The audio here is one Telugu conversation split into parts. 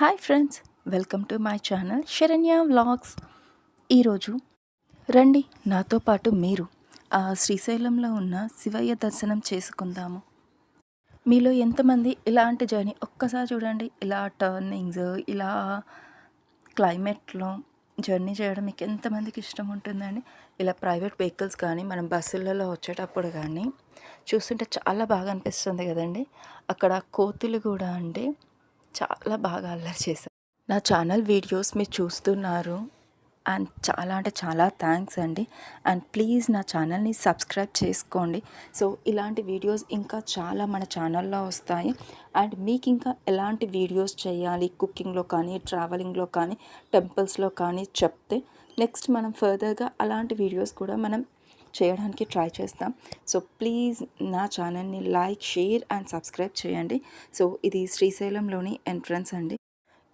Hi friends welcome to my channel Saranya vlogs. ఈరోజు రండి నాతో పాటు మీరు ఆ శ్రీశైలంలో ఉన్న శివయ్య దర్శనం చేసుకుందాము. మీలో ఎంతమంది ఇలాంటి జర్నీ ఒక్కసారి చూడండి ఇలా టర్నింగ్స్ ఇలా క్లైమేట్లో జర్నీ చేయడం మీకు ఎంతమందికి ఇష్టం ఉంటుందండి. ఇలా ప్రైవేట్ వెహికల్స్ కానీ మనం బస్సులలో వచ్చేటప్పుడు కానీ చూస్తుంటే చాలా బాగా అనిపిస్తుంది కదండి. అక్కడ కోతులు కూడా అంటే చాలా బాగా అల్లరి చేశాను నా ఛానల్ వీడియోస్ మీరు చూస్తున్నారు. అండ్ చాలా అంటే చాలా థ్యాంక్స్ అండి. అండ్ ప్లీజ్ నా ఛానల్ని సబ్స్క్రైబ్ చేసుకోండి. సో ఇలాంటి వీడియోస్ ఇంకా చాలా మన ఛానల్లో వస్తాయి. అండ్ మీకు ఇంకా ఎలాంటి వీడియోస్ చేయాలి? కుకింగ్లో కానీ ట్రావెలింగ్లో కానీ టెంపుల్స్లో కానీ చెప్తే నెక్స్ట్ మనం ఫర్దర్గా అలాంటి వీడియోస్ కూడా మనం చేయడానికి ట్రై చేస్తాం. సో ప్లీజ్ నా ఛానల్ని లైక్ షేర్ అండ్ సబ్స్క్రైబ్ చేయండి. సో ఇది శ్రీశైలంలోని ఎంట్రన్స్ అండి.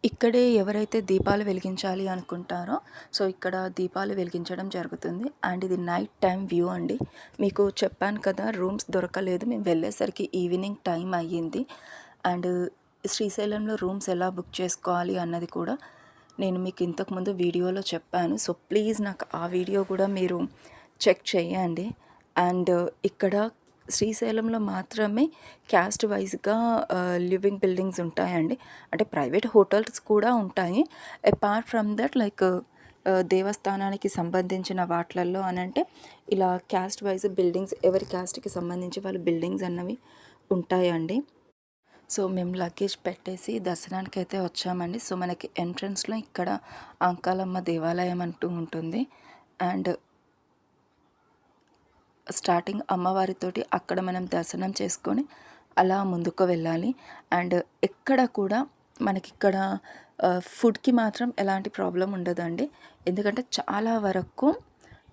ఇక్కడే ఎవరైతే దీపాలు వెలిగించాలి అనుకుంటారో సో ఇక్కడ దీపాలు వెలిగించడం జరుగుతుంది. అండ్ ఇది నైట్ టైం వ్యూ అండి. మీకు చెప్పాను కదా రూమ్స్ దొరకలేదు. మేము వెళ్ళేసరికి ఈవినింగ్ టైం అయ్యింది. అండ్ శ్రీశైలంలో రూమ్స్ ఎలా బుక్ చేసుకోవాలి అన్నది కూడా నేను మీకు ఇంతకుముందు వీడియోలో చెప్పాను. సో ప్లీజ్ నాకు ఆ వీడియో కూడా మీరు చెక్ చేయండి. అండ్ ఇక్కడ శ్రీశైలంలో మాత్రమే క్యాస్ట్ వైజ్గా లివింగ్ బిల్డింగ్స్ ఉంటాయండి. అంటే ప్రైవేట్ హోటల్స్ కూడా ఉంటాయి. అపార్ట్ ఫ్రమ్ దట్ లైక్ దేవస్థానానికి సంబంధించిన వాటిలలో అని అంటే ఇలా క్యాస్ట్ వైజ్ బిల్డింగ్స్ ఎవరి క్యాస్ట్కి సంబంధించి వాళ్ళ బిల్డింగ్స్ అన్నవి ఉంటాయండి. సో మేము లగేజ్ పెట్టేసి దర్శనానికి అయితే వచ్చామండి. సో మనకి ఎంట్రన్స్లో ఇక్కడ అంకాలమ్మ దేవాలయం అంటూ ఉంటుంది. అండ్ స్టార్టింగ్ అమ్మవారితోటి అక్కడ మనం దర్శనం చేసుకొని అలా ముందుకు వెళ్ళాలి. అండ్ ఎక్కడ కూడా మనకిక్కడ ఫుడ్కి మాత్రం ఎలాంటి ప్రాబ్లం ఉండదండి. ఎందుకంటే చాలా వరకు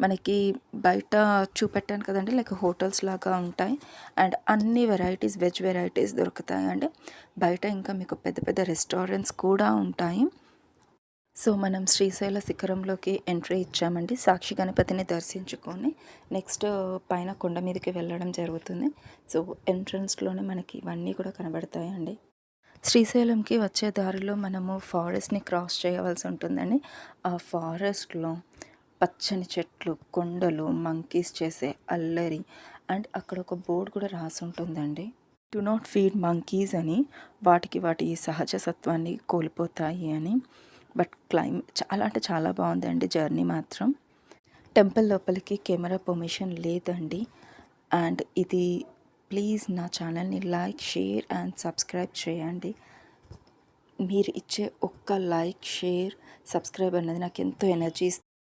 మనకి బయట చూపెట్టాను కదండి లైక్ హోటల్స్ లాగా ఉంటాయి. అండ్ అన్ని వెరైటీస్ వెజ్ వెరైటీస్ దొరుకుతాయి అండి బయట ఇంకా మీకు పెద్ద పెద్ద రెస్టారెంట్స్ కూడా ఉంటాయి. సో మనం శ్రీశైల శిఖరంలోకి ఎంట్రీ ఇచ్చామండి. సాక్షి గణపతిని దర్శించుకొని నెక్స్ట్ పైన కొండ మీదకి వెళ్ళడం జరుగుతుంది. సో ఎంట్రన్స్లోనే మనకి ఇవన్నీ కూడా కనబడతాయండి. శ్రీశైలంకి వచ్చే దారిలో మనము ఫారెస్ట్ని క్రాస్ చేయవలసి ఉంటుందండి. ఆ ఫారెస్ట్లో పచ్చని చెట్లు కొండలు మంకీస్ చేసే అల్లరి అండ్ అక్కడ ఒక బోర్డు కూడా రాసి ఉంటుందండి. డు నాట్ ఫీడ్ మంకీస్ అని వాటికి వాటి సహజ సత్వాన్ని కోల్పోతాయి అని. బట్ క్లైమ్ చాలా అంటే చాలా బాగుందండి జర్నీ మాత్రం. టెంపుల్ లోపలికి కెమెరా పర్మిషన్ లేదండి. అండ్ ఇది ప్లీజ్ నా ఛానల్ని లైక్ షేర్ అండ్ సబ్స్క్రైబ్ చేయండి. మీరు ఇచ్చే ఒక్క లైక్ షేర్ సబ్స్క్రైబ్ అనేది నాకు ఎంతో ఎనర్జీ